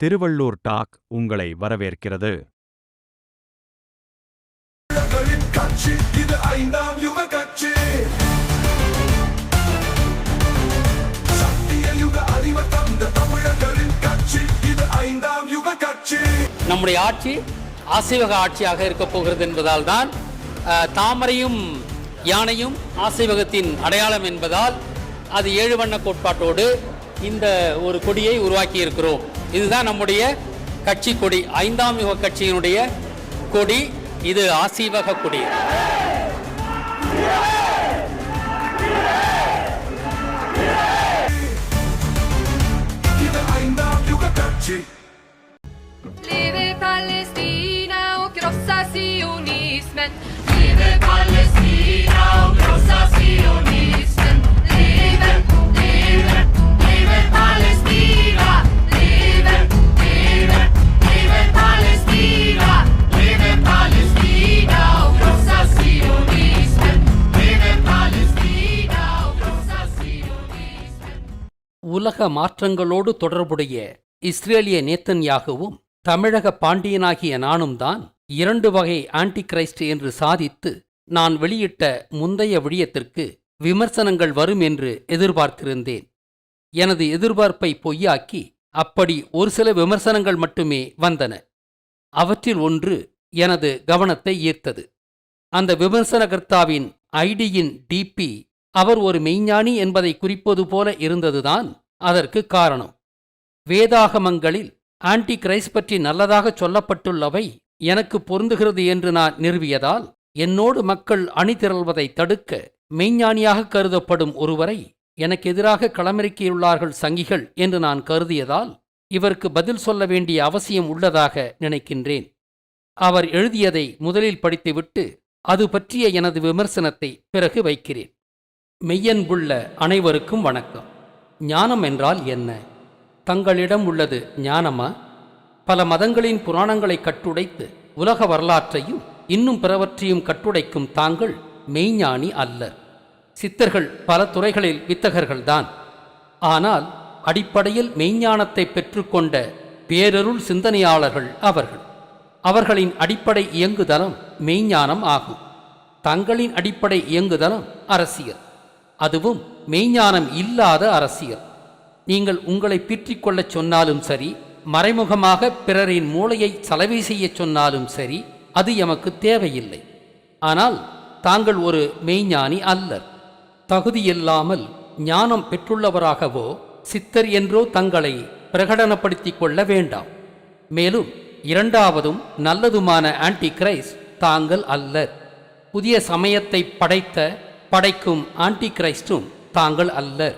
Tiruvallur talk உங்களை வரவேற்கிறது. இது ஐந்தாம் யுக கட்சி சத்திய யுக அறிவு தந்த தமிழர்களின் கட்சி இது ஐந்தாம் யுக கட்சி நம்முடைய ஆட்சி ஆசைவக ஆட்சியாக இருக்க போகிறது என்பதால் தான் தாமரையும் யானையும் ஆசைவகத்தின் அடையாளம் என்பதால் அது ஏழு வண்ண கோட்பாட்டோடு இந்த ஒரு கொடியை உருவாக்கி இருக்கிறோம் இதுதான் நம்முடைய கட்சி கொடி ஐந்தாம் யுக கட்சியினுடைய கொடி இது ஆசீவக கொடி Leve Palestina och krossa sionismen. Leve Palestina och krossa sionismen. உலக மாற்றங்களோடு தொடர்புடைய இஸ்ரேலிய நேத்தன்யாகவும் தமிழக பாண்டியனாகிய நானும் தான் இரண்டு வகை ஆன்டி கிரைஸ்ட் என்று சாதித்து நான் வெளியிட்ட முந்தைய விடயத்திற்கு விமர்சனங்கள் வரும் என்று எதிர்பார்த்திருந்தேன். எனது எதிர்பார்ப்பை பொய்யாக்கி அப்படி ஒரு சில விமர்சனங்கள் மட்டுமே வந்தன. அவற்றில் ஒன்று எனது கவனத்தை ஈர்த்தது. அந்த விமர்சனகர்த்தாவின் ஐடியின் டிபி அவர் ஒரு மெய்ஞானி என்பதை குறிப்பது போல இருந்ததுதான் அதற்கு காரணம். வேதாகமங்களில் ஆன்டி கிரைஸ் பற்றி நல்லதாக சொல்லப்பட்டுள்ளவை எனக்கு பொருந்துகிறது என்று நான் நிறுவியதால் என்னோடு மக்கள் அணிதிரள்வதை தடுக்க மெய்ஞானியாக கருதப்படும் ஒருவரை எனக்கு எதிராக களமிறக்கியுள்ளார்கள் சங்கிகள் என்று நான் கருதியதால் இவருக்கு பதில் சொல்ல வேண்டிய அவசியம் உள்ளதாக நினைக்கின்றேன். அவர் எழுதியதை முதலில் படித்துவிட்டு அது பற்றிய எனது விமர்சனத்தை பிறகு வைக்கிறேன். மெய்யன்புள்ள அனைவருக்கும் வணக்கம். ஞானம் என்றால் என்ன? தங்களிடம் உள்ளது ஞானமா? பல மதங்களின் புராணங்களை கட்டுடைத்து உலக வரலாற்றையும் இன்னும் பிறவற்றையும் கட்டுடைக்கும் தாங்கள் மெய்ஞானி அல்லர். சித்தர்கள் பல துறைகளில் வித்தகர்கள்தான். ஆனால் அடிப்படையில் மெய்ஞானத்தை பெற்றுக்கொண்ட பேரருள் சிந்தனையாளர்கள் அவர்கள். அவர்களின் அடிப்படை இயங்குதலம் மெய்ஞானம் ஆகும். தங்களின் அடிப்படை இயங்குதலம் அரசியல். அதுவும் மெய்ஞானம் இல்லாத அரசியல். நீங்கள் உங்களை பீற்றிக் கொள்ளச் சொன்னாலும் சரி மறைமுகமாக பிறரின் மூளையை சலவை செய்யச் சொன்னாலும் சரி அது எமக்கு தேவையில்லை. ஆனால் தாங்கள் ஒரு மெய்ஞானி அல்லர். தகுதியில்லாமல் ஞானம் பெற்றுள்ளவராகவோ சித்தர் என்றோ தங்களை பிரகடனப்படுத்திக் கொள்ள வேண்டாம். மேலும் இரண்டாவதும் நல்லதுமான ஆன்டி கிரைஸ் தாங்கள் அல்லர். புதிய சமயத்தை படைத்த படைக்கும் ஆன்டி கிரைஸ்டும் தாங்கள் அல்லர்.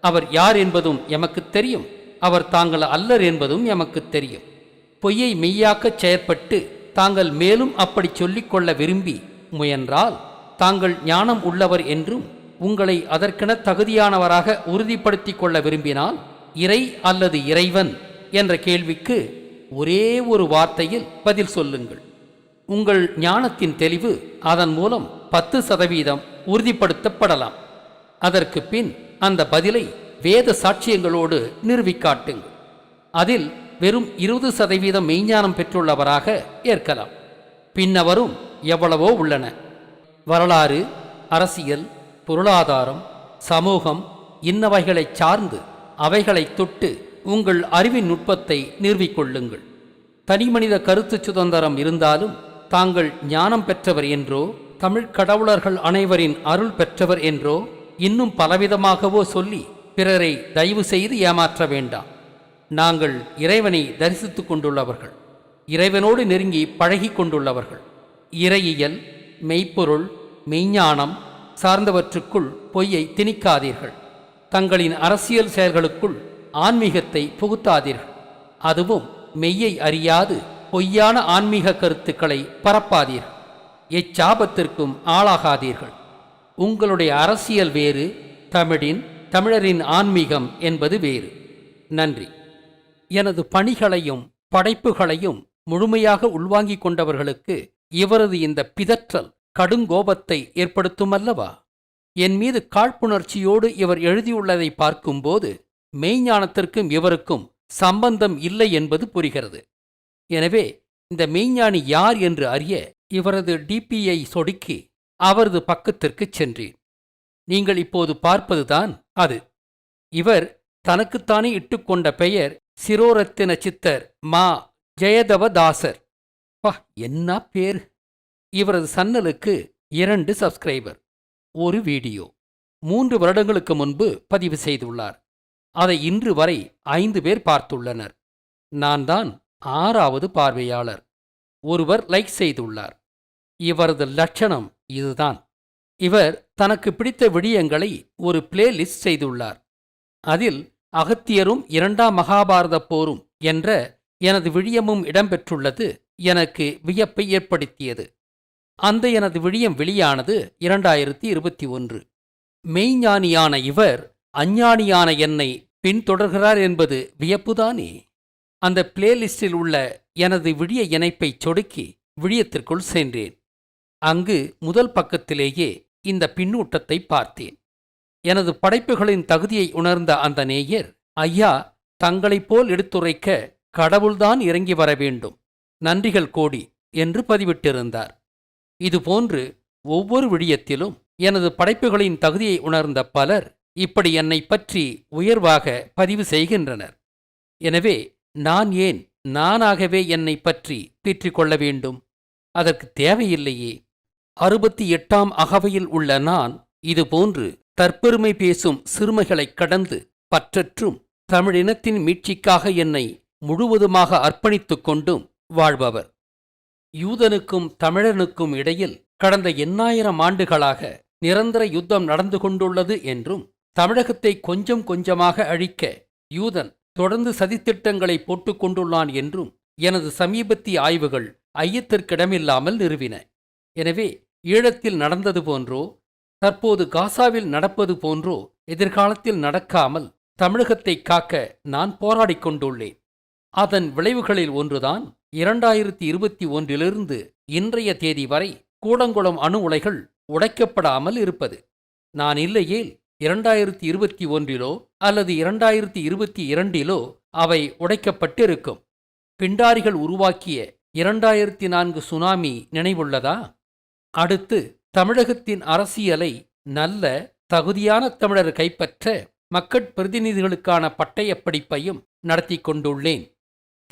அவர் யார் என்பதும் எமக்கு தெரியும். அவர் தாங்கள் அல்லர் என்பதும் எமக்கு தெரியும். பொய்யை மெய்யாக்கச் செயற்பட்டு தாங்கள் மேலும் அப்படி சொல்லிக்கொள்ள விரும்பி முயன்றால் தாங்கள் ஞானம் உள்ளவர் என்றும் உங்களை அதற்கென தகுதியானவராக உறுதிப்படுத்திக் கொள்ள விரும்பினால் இறை அல்லது இறைவன் என்ற கேள்விக்கு ஒரே ஒரு வார்த்தையில் பதில் சொல்லுங்கள். உங்கள் ஞானத்தின் தெளிவு அதன் மூலம் பத்து சதவீதம் உறுதிப்படுத்தப்படலாம். அதற்கு பின் அந்த பதிலை வேத சாட்சியங்களோடு நிறுவிக்காட்டுங்கள். அதில் வெறும் இருபது சதவீதம் மெய்ஞானம் பெற்றுள்ளவராக ஏற்கலாம். பின்னவரும் எவ்வளவோ உள்ளன. வரலாறு அரசியல் பொருளாதாரம் சமூகம் இன்னவைகளை சார்ந்து அவைகளை தொட்டு உங்கள் அறிவின் நுட்பத்தை நிறுவிக்கொள்ளுங்கள். தனிமனித கருத்து சுதந்திரம் இருந்தாலும் தாங்கள் ஞானம் பெற்றவர் என்றோ தமிழ்க் கடவுளர்கள் அனைவரின் அருள் பெற்றவர் என்றோ இன்னும் பலவிதமாகவோ சொல்லி பிறரை தயவு செய்து ஏமாற்ற வேண்டாம். நாங்கள் இறைவனை தரிசித்துக் கொண்டுள்ளவர்கள். இறைவனோடு நெருங்கி பழகி கொண்டுள்ளவர்கள். இறையியல் மெய்ப்பொருள் மெய்ஞானம் சார்ந்தவற்றுக்குள் பொய்யை திணிக்காதீர்கள். தங்களின் அரசியல் செயல்களுக்குள் ஆன்மீகத்தை புகுத்தாதீர்கள். அதுவும் மெய்யை அறியாது பொய்யான ஆன்மீக கருத்துக்களை பரப்பாதீர்கள் எச்சாபத்திற்கும் ஆளாகாதீர்கள். உங்களுடைய அரசியல் வேறு தமிழின் தமிழரின் ஆன்மீகம் என்பது வேறு. நன்றி. எனது பணிகளையும் படைப்புகளையும் முழுமையாக உள்வாங்கிக் கொண்டவர்களுக்கு இவரது இந்த பிதற்றல் கடுங்கோபத்தை ஏற்படுத்துமல்லவா? என் மீது காழ்ப்புணர்ச்சியோடு இவர் எழுதியுள்ளதை பார்க்கும்போது மெய்ஞானத்திற்கும் இவருக்கும் சம்பந்தம் இல்லை என்பது புரிகிறது. எனவே இந்த மெய்ஞானி யார் என்று அறிய இவரது டிபியை சொடுக்கி அவரது பக்கத்திற்குச் சென்றேன் நீங்கள் இப்போது பார்ப்பதுதான் அது. இவர் தனக்குத்தானே இட்டுக்கொண்ட பெயர் சிரோரத்தின சித்தர் மா ஜெயதவதாசர். பா என்ன பேர்? இவரது சன்னலுக்கு இரண்டு சப்ஸ்கிரைபர். ஒரு வீடியோ. மூன்று வருடங்களுக்கு முன்பு பதிவு செய்துள்ளார். அதை இன்று வரை ஐந்து பேர் பார்த்துள்ளனர். நான் தான் ஆறாவது பார்வையாளர். ஒருவர் லைக் செய்துள்ளார். இவரது லட்சணம் இதுதான். இவர் தனக்கு பிடித்த விடயங்களை ஒரு பிளேலிஸ்ட் செய்துள்ளார். அதில் அகத்தியரும் இரண்டாம் மகாபாரத போரும் என்ற எனது விழியமும் இடம்பெற்றுள்ளது எனக்கு வியப்பை ஏற்படுத்தியது. அந்த எனது விழியம் வெளியானது இரண்டாயிரத்தி இருபத்தி ஒன்று. மெய்ஞானியான இவர் அஞ்ஞானியான என்னை பின்தொடர்கிறார் என்பது வியப்புதானே? அந்த பிளேலிஸ்டில் உள்ள எனது விழிய இணைப்பை சொடுக்கி விழியத்திற்குள் சென்றேன். அங்கு முதல் பக்கத்திலேயே இந்த பின்னூட்டத்தை பார்த்தேன். எனது படைப்புகளின் தகுதியை உணர்ந்த அந்த நேயர் ஐயா தங்களைப் போல் எடுத்துரைக்க கடவுள்தான் இறங்கி வர வேண்டும். நன்றிகள் கோடி என்று பதிவிட்டிருந்தார். இதுபோன்று ஒவ்வொரு விடியத்திலும் எனது படைப்புகளின் தகுதியை உணர்ந்த பலர் இப்படி என்னை பற்றி உயர்வாக பதிவு செய்கின்றனர். எனவே நான் ஏன் நானாகவே என்னை பற்றி பீற்றிக் கொள்ள வேண்டும்? அதற்கு தேவையில்லையே. அறுபத்தி எட்டாம் அகவையில் உள்ள நான் இதுபோன்று தற்பெருமை பேசும் சிறுமைகளைக் கடந்து பற்றற்றும் தமிழினத்தின் மீட்சிக்காக என்னை முழுவதுமாக அர்ப்பணித்துக் கொண்டும் வாழ்பவர். யூதனுக்கும் தமிழனுக்கும் இடையில் கடந்த எண்ணாயிரம் ஆண்டுகளாக நிரந்தர யுத்தம் நடந்து கொண்டுள்ளது என்றும் தமிழகத்தை கொஞ்சம் கொஞ்சமாக அழிக்க யூதன் தொடர்ந்து சதித்திட்டங்களை போட்டுக் கொண்டுள்ளான் என்றும் எனது சமீபத்திய ஆய்வுகள் ஐயத்திற்கிடமில்லாமல் நிறுவின. எனவே ஈழத்தில் நடந்தது போன்றோ தற்போது காசாவில் நடப்பது போன்றோ எதிர்காலத்தில் நடக்காமல் தமிழகத்தை காக்க நான் போராடிக் கொண்டுள்ளேன். அதன் விளைவுகளில் ஒன்றுதான் இரண்டாயிரத்தி இருபத்தி ஒன்றிலிருந்து இன்றைய தேதி வரை கூடங்குளம் அணு உலைகள் உடைக்கப்படாமல் இருப்பது. நான் இல்லையேல் இரண்டாயிரத்தி இருபத்தி ஒன்றிலோ அல்லது இரண்டாயிரத்தி இருபத்தி இரண்டிலோ அவை உடைக்கப்பட்டிருக்கும். பிண்டாரிகள் உருவாக்கிய இரண்டாயிரத்தி நான்கு சுனாமி நினைவுள்ளதா? அடுத்து தமிழகத்தின் அரசியலை நல்ல தகுதியான தமிழர் கைப்பற்ற மக்கட் பிரதிநிதிகளுக்கான பட்டயப் படிப்பையும் நடத்தி கொண்டுள்ளேன்.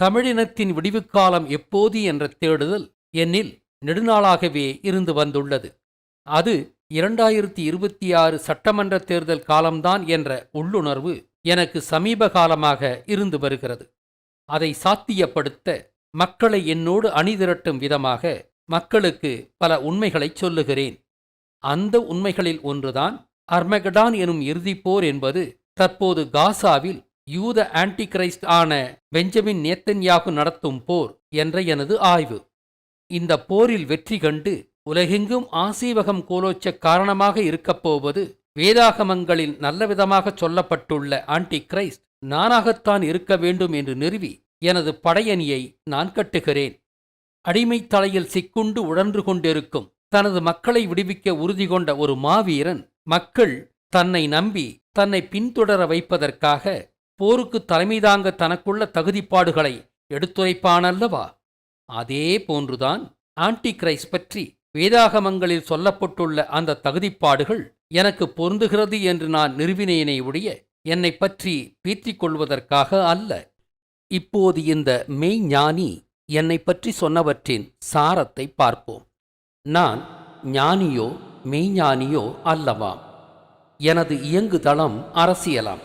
தமிழினத்தின் விடிவுக்காலம் எப்போது என்ற தேடுதல் என்னில் நெடுநாளாகவே இருந்து வந்துள்ளது. அது இரண்டாயிரத்தி இருபத்தி ஆறு சட்டமன்ற தேர்தல் காலம்தான் என்ற உள்ளுணர்வு எனக்கு சமீப காலமாக இருந்து வருகிறது. அதை சாத்தியப்படுத்த மக்களை என்னோடு அணிதிரட்டும் விதமாக மக்களுக்கு பல உண்மைகளைச் சொல்லுகிறேன். அந்த உண்மைகளில் ஒன்றுதான் அர்மகடான் எனும் இறுதிப்போர் என்பது தற்போது காசாவில் யூத ஆன்டி கிரைஸ்ட் ஆன பெஞ்சமின் நேத்தன்யாகு நடத்தும் போர் என்ற எனது ஆய்வு. இந்த போரில் வெற்றி கண்டு உலகெங்கும் ஆசீவகம் கோலோச்ச காரணமாக இருக்கப்போவது வேதாகமங்களில் நல்லவிதமாக சொல்லப்பட்டுள்ள ஆன்டி கிரைஸ்ட் நானாகத்தான் இருக்க வேண்டும் என்று நிறுவி எனது படையணியை நான் கட்டுகிறேன். அடிமைத் தலையில் சிக்குண்டு உழன்று கொண்டிருக்கும் தனது மக்களை விடுவிக்க உறுதி கொண்ட ஒரு மாவீரன் மக்கள் தன்னை நம்பி தன்னை பின்தொடர வைப்பதற்காக போருக்கு தலைமை தாங்க தனக்குள்ள தகுதிப்பாடுகளை எடுத்துரைப்பானல்லவா? அதே போன்றுதான் ஆன்டி கிரைஸ் பற்றி வேதாகமங்களில் சொல்லப்பட்டுள்ள அந்த தகுதிப்பாடுகள் எனக்கு பொருந்துகிறது என்று நான் நிறுவினேனே உடைய என்னை பற்றி பீற்றிக் கொள்வதற்காக அல்ல. இப்போது இந்த மெய்ஞானி என்னை பற்றி சொன்னவற்றின் சாரத்தை பார்ப்போம். நான் ஞானியோ மெய்ஞானியோ அல்லவாம் எனது இயங்குதளம் அரசியலாம்.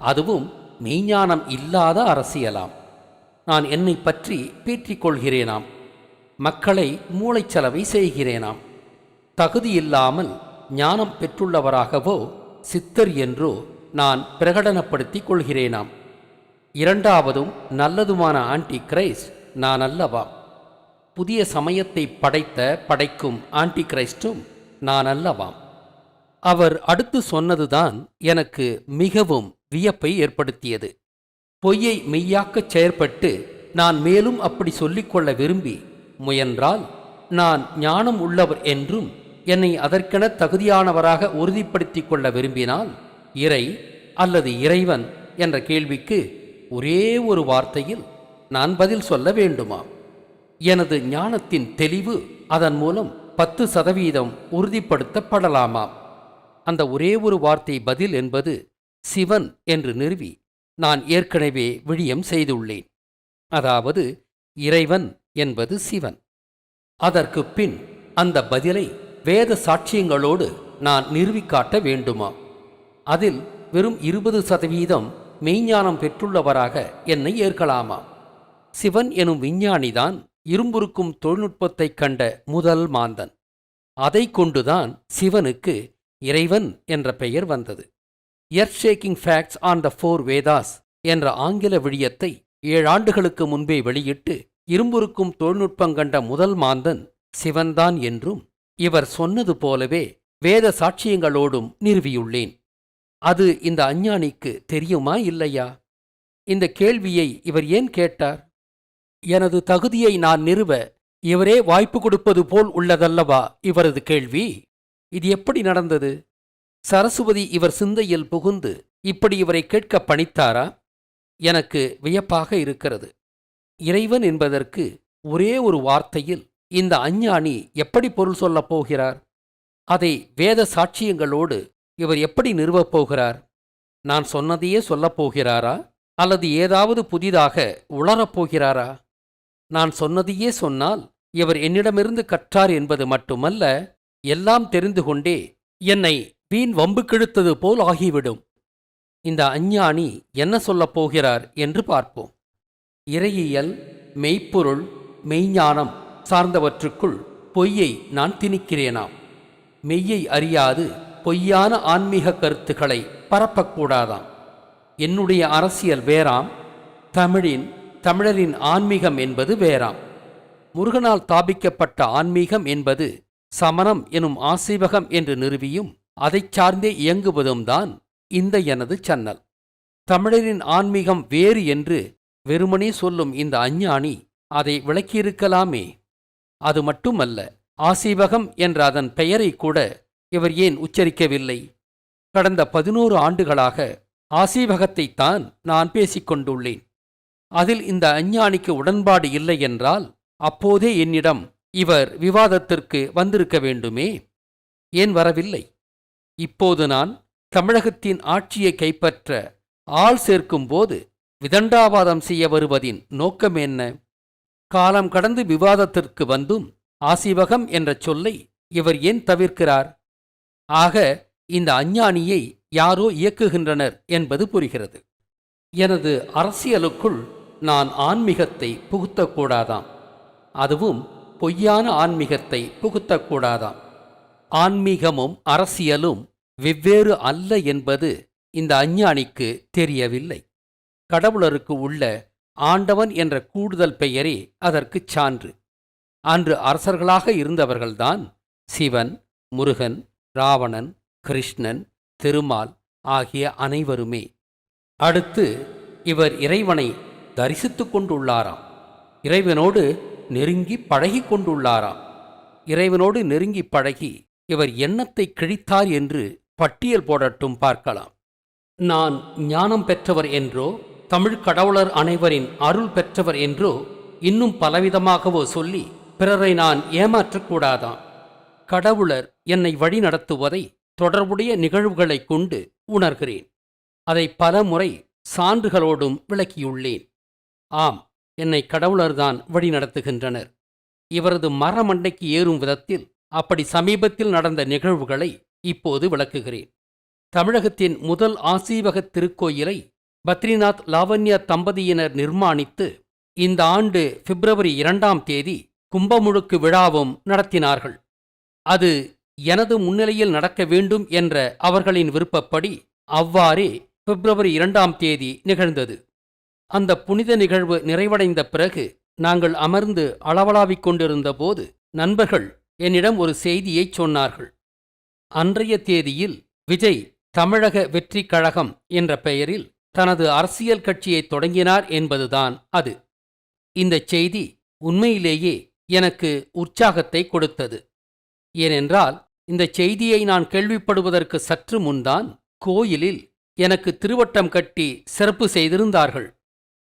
அதுவும் மெய்ஞானம் இல்லாத அரசியலாம். நான் என்னை பற்றி பீற்றிக் கொள்கிறேனாம். மக்களை மூளைச்சலவை செய்கிறேனாம். தகுதியில்லாமல் ஞானம் பெற்றுள்ளவராகவோ சித்தர் என்றோ நான் பிரகடனப்படுத்திக் கொள்கிறேனாம். இரண்டாவதும் நல்லதுமான ஆன்டி கிரைஸ்ட் நான் அல்லவாம் புதிய சமயத்தை படைத்த படைக்கும் ஆன்டி கிரைஸ்டும் நான் அல்லவாம் அவர் அடுத்து சொன்னதுதான் எனக்கு மிகவும் வியப்பை ஏற்படுத்தியது. பொய்யை மெய்யாக்கச் செயற்பட்டு நான் மேலும் அப்படி சொல்லிக்கொள்ள விரும்பி முயன்றால் நான் ஞானம் உள்ளவர் என்றும் என்னை அதற்கென தகுதியானவராக உறுதிப்படுத்திக் கொள்ள விரும்பினால் இறை அல்லது இறைவன் என்ற கேள்விக்கு ஒரே ஒரு வார்த்தையில் நான் பதில் சொல்ல வேண்டுமா எனது ஞானத்தின் தெளிவு அதன் மூலம் பத்து சதவீதம் உறுதிப்படுத்தப்படலாமாம். அந்த ஒரே ஒரு வார்த்தை பதில் என்பது சிவன் என்று நிறுவி நான் ஏற்கனவே விழியம் செய்துள்ளேன். அதாவது இறைவன் என்பது சிவன். அதற்கு பின் அந்த பதிலை வேத சாட்சியங்களோடு நான் நிறுவிக்காட்ட வேண்டுமா? அதில் வெறும் இருபது சதவீதம் மெய்ஞானம் பெற்றுள்ளவராக என்னை ஏற்கலாமா? சிவன் எனும் விஞ்ஞானிதான் இரும்புருக்கும் தொழில்நுட்பத்தைக் கண்ட முதல் மாந்தன். அதை கொண்டுதான் சிவனுக்கு இறைவன் என்ற பெயர் வந்தது. Earth shaking facts on the four Vedas என்ற ஆங்கில விழியத்தை ஏழாண்டுகளுக்கு முன்பே வெளியிட்டு இரும்புருக்கும் தொழில்நுட்பம் கண்ட முதல் மாந்தன் சிவன்தான் என்றும் இவர் சொன்னது போலவே வேத சாட்சியங்களோடும் நிறுவியுள்ளேன். அது இந்த அஞ்ஞானிக்கு தெரியுமா இல்லையா? இந்த கேள்வியை இவர் ஏன் கேட்டார்? எனது தகுதியை நான் நிறுவ இவரே வாய்ப்பு கொடுப்பது போல் உள்ளதல்லவா இவரது கேள்வி? இது எப்படி நடந்தது? சரஸ்வதி இவர் சிந்தையில் புகுந்து இப்படி இவரை கேட்க பணித்தாரா? எனக்கு வியப்பாக இருக்கிறது. இறைவன் என்பதற்கு ஒரே ஒரு வார்த்தையில் இந்த அஞ்ஞானி எப்படி பொருள் சொல்லப் போகிறார்? அதை வேத சாட்சியங்களோடு இவர் எப்படி நிறுவப் போகிறார்? நான் சொன்னதையே சொல்லப் போகிறாரா? அல்லது ஏதாவது புதிதாக உளரப்போகிறாரா நான் சொன்னதையே சொன்னால் இவர் என்னிடமிருந்து கற்றார் என்பது மட்டுமல்ல எல்லாம் தெரிந்து கொண்டே என்னை வீண் வம்பு கிழுத்தது போல் ஆகிவிடும். இந்த அஞ்ஞானி என்ன சொல்லப் போகிறார் என்று பார்ப்போம். இறையியல் மெய்ப்பொருள் மெய்ஞானம் சார்ந்தவற்றுக்குள் பொய்யை நான் திணிக்கிறேனாம். மெய்யை அறியாது பொய்யான ஆன்மீக கருத்துக்களை பரப்பக்கூடாதாம். என்னுடைய அரசியல் வேறாம் தமிழின் தமிழரின் ஆன்மீகம் என்பது வேறாம். முருகனால் ஸ்தாபிக்கப்பட்ட ஆன்மீகம் என்பது சமணம் எனும் ஆசீவகம் என்று நிறுவியும் அதைச் சார்ந்தே இயங்குவதும் தான் இந்த எனது சன்னல். தமிழரின் ஆன்மீகம் வேறு என்று வெறுமனே சொல்லும் இந்த அஞ்ஞானி அதை விளக்கியிருக்கலாமே. அது மட்டுமல்ல ஆசீவகம் என்ற அதன் பெயரை கூட இவர் ஏன் உச்சரிக்கவில்லை? கடந்த பதினோரு ஆண்டுகளாக ஆசீவகத்தைத்தான் நான் பேசிக் கொண்டுள்ளேன். அதில் இந்த அஞ்ஞானிக்கு உடன்பாடு இல்லை என்றால் அப்போதே என்னிடம் இவர் விவாதத்திற்கு வந்திருக்க வேண்டுமே? ஏன் வரவில்லை? இப்போது நான் தமிழகத்தின் ஆட்சியை கைப்பற்ற ஆள் சேர்க்கும்போது விதண்டாவாதம் செய்ய வருவதின் நோக்கம் என்ன? காலம் கடந்து விவாதத்திற்கு வந்தும் ஆசிவகம் என்ற சொல்லை இவர் ஏன் தவிர்க்கிறார்? ஆக இந்த அஞ்ஞானியை யாரோ இயக்குகின்றனர் என்பது புரிகிறது. எனது அரசியலுக்குள் நான் ஆன்மீகத்தை புகுத்தக்கூடாதாம். அதுவும் பொய்யான ஆன்மீகத்தை புகுத்தக்கூடாதாம். ஆன்மீகமும் அரசியலும் வெவ்வேறு அல்ல என்பது இந்த அஞ்ஞானிக்கு தெரியவில்லை. கடவுளருக்கு உள்ள ஆண்டவன் என்ற கூடுதல் பெயரே அதற்குச் சான்று. அன்று அரசர்களாக இருந்தவர்கள்தான் சிவன் முருகன் ராவணன் கிருஷ்ணன் திருமால் ஆகிய அனைவருமே. அடுத்து இவர் இறைவனை தரிசித்துக் கொண்டுள்ளாராம். இறைவனோடு நெருங்கி பழகிக் கொண்டுள்ளாராம். இறைவனோடு நெருங்கி பழகி இவர் எண்ணத்தை கிழித்தார் என்று பட்டியல் போடட்டும் பார்க்கலாம். நான் ஞானம் பெற்றவர் என்றோ தமிழ் கடவுளர் அனைவரின் அருள் பெற்றவர் என்றோ இன்னும் பலவிதமாகவோ சொல்லி பிறரை நான் ஏமாற்றக்கூடாதாம். கடவுளர் என்னை வழி நடத்துவதை தொடர்புடைய நிகழ்வுகளைக் கொண்டு உணர்கிறேன். அதை பல முறை சான்றுகளோடும் விளக்கியுள்ளேன். ஆம் என்னை கடவுளர்தான் வழி நடத்துகின்றனர் இவரது மரமண்டைக்கு ஏறும் விதத்தில் அப்படி சமீபத்தில் நடந்த நிகழ்வுகளை இப்போது விளக்குகிறேன். தமிழகத்தின் முதல் ஆசீவக திருக்கோயிலை பத்ரிநாத் லாவண்யா தம்பதியினர் நிர்மாணித்து இந்த ஆண்டு பிப்ரவரி இரண்டாம் தேதி கும்பமுழுக்கு விழாவும் நடத்தினார்கள். அது எனது முன்னிலையில் நடக்க வேண்டும் என்ற அவர்களின் விருப்பப்படி அவ்வாறே பிப்ரவரி இரண்டாம் தேதி நிகழ்ந்தது. அந்த புனித நிகழ்வு நிறைவடைந்த பிறகு நாங்கள் அமர்ந்து அளவலாவிக் கொண்டிருந்த போது நண்பர்கள் என்னிடம் ஒரு செய்தியைச் சொன்னார்கள். அன்றைய தேதியில் விஜய் தமிழக வெற்றிக் கழகம் என்ற பெயரில் தனது அரசியல் கட்சியை தொடங்கினார் என்பதுதான் அது. இந்தச் செய்தி உண்மையிலேயே எனக்கு உற்சாகத்தை கொடுத்தது. ஏனென்றால் இந்த செய்தியை நான் கேள்விப்படுவதற்கு சற்று முன்தான் கோயிலில் எனக்கு திருவட்டம் கட்டி சிறப்பு செய்திருந்தார்கள்.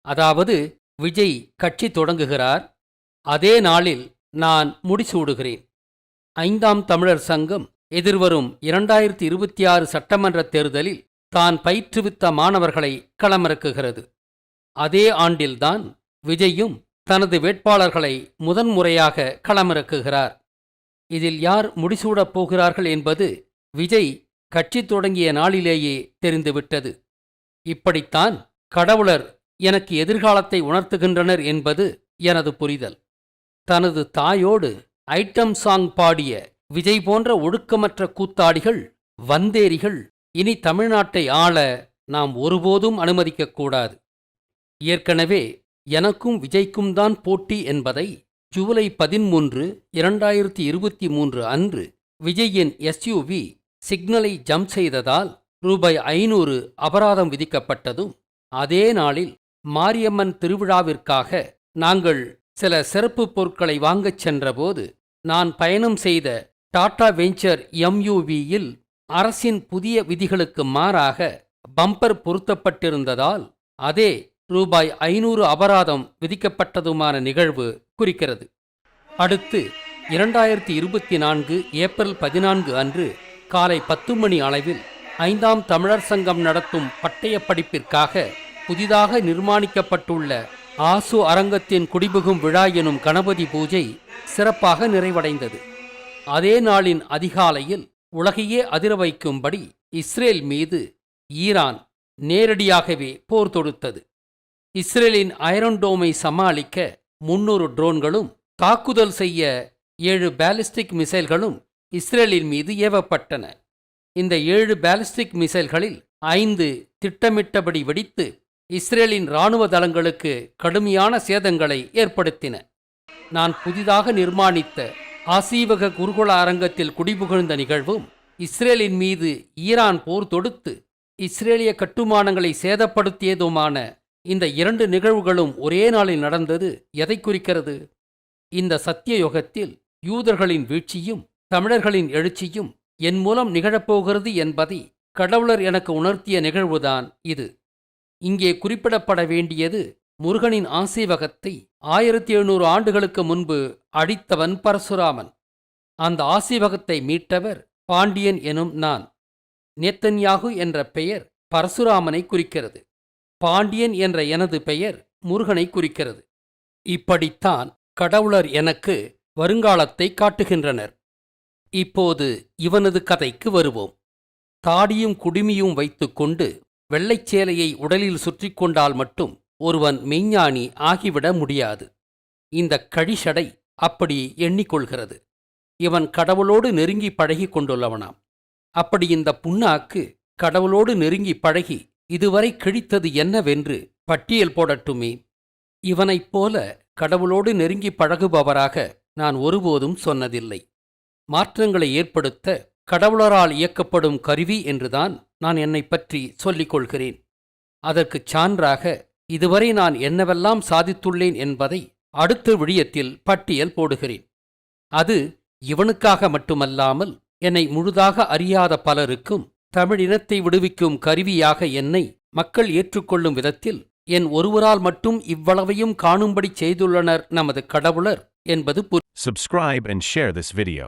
அதாவது விஜய் கட்சி தொடங்குகிறார். அதே நாளில் நான் முடிசூடுகிறேன். ஐந்தாம் தமிழர் சங்கம் எதிர்வரும் இரண்டாயிரத்தி இருபத்தி ஆறு சட்டமன்ற தேர்தலில் தான் பயிற்றுவித்த மாணவர்களை களமிறக்குகிறது. அதே ஆண்டில்தான் விஜயும் தனது வேட்பாளர்களை முதன்முறையாக களமிறக்குகிறார். இதில் யார் முடிசூடப் போகிறார்கள் என்பது விஜய் கட்சி தொடங்கிய நாளிலேயே தெரிந்துவிட்டது. இப்படித்தான் கடவுளர் எனக்கு எதிர்காலத்தை உணர்த்துகின்றனர் என்பது எனது புரிதல். தனது தாயோடு ஐட்டம் சாங் பாடிய விஜய் போன்ற ஒடுக்கமற்ற கூத்தாடிகள் வந்தேரிகள் இனி தமிழ்நாட்டை ஆள நாம் ஒருபோதும் அனுமதிக்கக்கூடாது ஏற்கனவே எனக்கும் விஜய்க்கும் தான் போட்டி என்பதை ஜூலை பதிமூன்று இரண்டாயிரத்தி இருபத்தி மூன்று அன்று விஜயின் எஸ்யூவி சிக்னலை ஜம்ப் செய்ததால் ரூபாய் ஐநூறு அபராதம் விதிக்கப்பட்டதும் அதே நாளில் மாரியம்மன் திருவிழாவிற்காக நாங்கள் சில சிறப்பு பொருட்களை வாங்கச் சென்றபோது நான் பயணம் செய்த டாடா வெஞ்சர் எம்யூவியில் அரசின் புதிய விதிகளுக்கு மாறாக பம்பர் பொருத்தப்பட்டிருந்ததால் அதே ரூபாய் ஐநூறு அபராதம் விதிக்கப்பட்டதுமான நிகழ்வு குறிக்கிறது. அடுத்து இரண்டாயிரத்தி இருபத்தி நான்கு ஏப்ரல் பதினான்கு அன்று காலை பத்து மணி அளவில் ஐந்தாம் தமிழர் சங்கம் நடத்தும் பட்டயப் படிப்பிற்காக புதிதாக நிர்மாணிக்கப்பட்டுள்ள ஆசு அரங்கத்தின் குடிபுகும் விழா எனும் கணபதி பூஜை சிறப்பாக நிறைவடைந்தது. அதே நாளின் அதிகாலையில் உலகையே அதிர வைக்கும்படி இஸ்ரேல் மீது ஈரான் நேரடியாகவே போர் தொடுத்தது. இஸ்ரேலின் ஐரன் டோமை சமாளிக்க முன்னூறு ட்ரோன்களும் தாக்குதல் செய்ய ஏழு பேலிஸ்டிக் மிசைல்களும் இஸ்ரேலின் மீது ஏவப்பட்டன. இந்த ஏழு பேலிஸ்டிக் மிசைல்களில் ஐந்து திட்டமிட்டபடி வெடித்து இஸ்ரேலின் இராணுவ தளங்களுக்கு கடுமையான சேதங்களை ஏற்படுத்தின. நான் புதிதாக நிர்மாணித்த ஆசீவக குருகுல அரங்கத்தில் குடிபுகழ்ந்த நிகழ்வும் இஸ்ரேலின் மீது ஈரான் போர் தொடுத்து இஸ்ரேலிய கட்டுமானங்களை சேதப்படுத்தியதுமான இந்த இரண்டு நிகழ்வுகளும் ஒரே நாளில் நடந்தது எதை குறிக்கிறது? இந்த சத்திய யுகத்தில் யூதர்களின் வீழ்ச்சியும் தமிழர்களின் எழுச்சியும் என் மூலம் நிகழப்போகிறது என்பதை கடவுளர் எனக்கு உணர்த்திய நிகழ்வுதான் இது. இங்கே குறிப்பிடப்பட வேண்டியது முருகனின் ஆசீவகத்தை ஆயிரத்தி எழுநூறு ஆண்டுகளுக்கு முன்பு அடித்தவன் பரசுராமன். அந்த ஆசீவகத்தை மீட்டவர் பாண்டியன் எனும் நான். நேத்தன்யாகு என்ற பெயர் பரசுராமனை குறிக்கிறது. பாண்டியன் என்ற எனது பெயர் முருகனை குறிக்கிறது. இப்படித்தான் கடவுளர் எனக்கு வருங்காலத்தை காட்டுகின்றனர். இப்போது இவனது கதைக்கு வருவோம். தாடியும் குடுமியும் வைத்துக்கொண்டு வெள்ளைச் சேலையை உடலில் சுற்றிக் கொண்டால் மட்டும் ஒருவன் மெய்ஞானி ஆகிவிட முடியாது. இந்த கழிஷடை அப்படி எண்ணிக்கொள்கிறது. இவன் கடவுளோடு நெருங்கி பழகி கொண்டுள்ளவனாம். அப்படி இந்த புண்ணாக்கு கடவுளோடு நெருங்கி பழகி இதுவரை கிழித்தது என்னவென்று பட்டியல் போடட்டுமே. இவனைப் போல கடவுளோடு நெருங்கி பழகுபவராக நான் ஒருபோதும் சொன்னதில்லை. மாற்றங்களை ஏற்படுத்த கடவுளரால் இயக்கப்படும் கருவி என்றுதான் நான் என்னைப் பற்றி சொல்லிக் கொள்கிறேன். அதற்குச் சான்றாக இதுவரை நான் என்னவெல்லாம் சாதித்துள்ளேன் என்பதை அடுத்த விழியத்தில் பட்டியல் போடுகிறேன் அது இவனுக்காக மட்டுமல்லாமல் என்னை முழுதாக அறியாத பலருக்கும் தமிழினத்தை விடுவிக்கும் கருவியாக என்னை மக்கள் ஏற்றுக்கொள்ளும் விதத்தில் என் ஒருவரால் மட்டும் இவ்வளவையும் காணும்படி செய்துள்ளனர் நமது கடவுளர் என்பது புரி Subscribe and share this video.